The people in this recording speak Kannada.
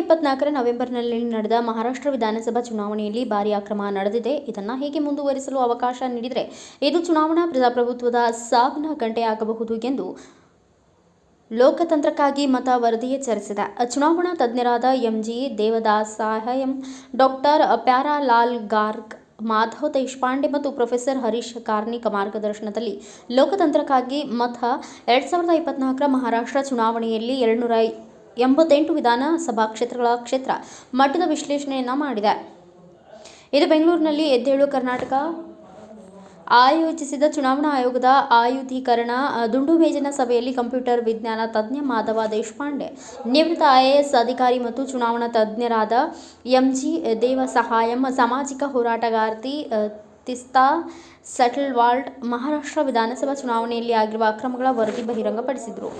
ಇಪ್ಪತ್ನಾಲ್ಕರ ನವೆಂಬರ್ನಲ್ಲಿ ನಡೆದ ಮಹಾರಾಷ್ಟ್ರ ವಿಧಾನಸಭಾ ಚುನಾವಣೆಯಲ್ಲಿ ಭಾರಿ ಅಕ್ರಮ ನಡೆದಿದೆ. ಇದನ್ನು ಹೇಗೆ ಮುಂದುವರಿಸಲು ಅವಕಾಶ ನೀಡಿದರೆ ಇದು ಚುನಾವಣಾ ಪ್ರಜಾಪ್ರಭುತ್ವದ ಸಾವಿನ ಗಂಟೆಯಾಗಬಹುದು ಎಂದು ಲೋಕತಂತ್ರಕ್ಕಾಗಿ ಮತ ವರದಿ ಎಚ್ಚರಿಸಿದೆ. ಚುನಾವಣಾ ತಜ್ಞರಾದ M G Devasahayam, doctor Pyarelal Garg, Madhav Deshpande ಮತ್ತು ಪ್ರೊಫೆಸರ್ ಹರೀಶ್ ಕಾರ್ನಿಕ್ ಮಾರ್ಗದರ್ಶನದಲ್ಲಿ ಲೋಕತಂತ್ರಕ್ಕಾಗಿ ಮತ ಎರಡ್ ಸಾವಿರದ ಇಪ್ಪತ್ನಾಲ್ಕರ ಮಹಾರಾಷ್ಟ್ರ ಚುನಾವಣೆಯಲ್ಲಿ ಎರಡುನೂರ ಎಂಬತ್ತೆಂಟು ವಿಧಾನಸಭಾ ಕ್ಷೇತ್ರಗಳ ಕ್ಷೇತ್ರ ಮಟ್ಟದ ವಿಶ್ಲೇಷಣೆಯನ್ನು ಮಾಡಿದೆ. ಇದು ಬೆಂಗಳೂರಿನಲ್ಲಿ ಎದ್ದೇಳು ಕರ್ನಾಟಕ. ಆಯೋಜಿಸಿದ ಚುನಾವಣಾ ಆಯೋಗದ ಆಯುಧೀಕರಣ, ದುಂಡು ಮೇಜಿನ ಸಭೆಯಲ್ಲಿ ಕಂಪ್ಯೂಟರ್ ವಿಜ್ಞಾನ ತಜ್ಞ ಮಾಧವ ದೇಶಪಾಂಡೆ, ನಿವೃತ್ತ ಐಎಎಸ್ ಅಧಿಕಾರಿ ಮತ್ತು ಚುನಾವಣಾ ತಜ್ಞರಾದ ಎಂಜಿ ದೇವಸಹಾಯಂ, ಸಾಮಾಜಿಕ ಹೋರಾಟಗಾರ್ತಿ ತಿಸ್ತಾ ಸೆಟಲ್ವಾಲ್ಡ್ ಮಹಾರಾಷ್ಟ್ರ ವಿಧಾನಸಭಾ ಚುನಾವಣೆಯಲ್ಲಿ ಆಗಿರುವ ಅಕ್ರಮಗಳ ವರದಿ ಬಹಿರಂಗಪಡಿಸಿದರು.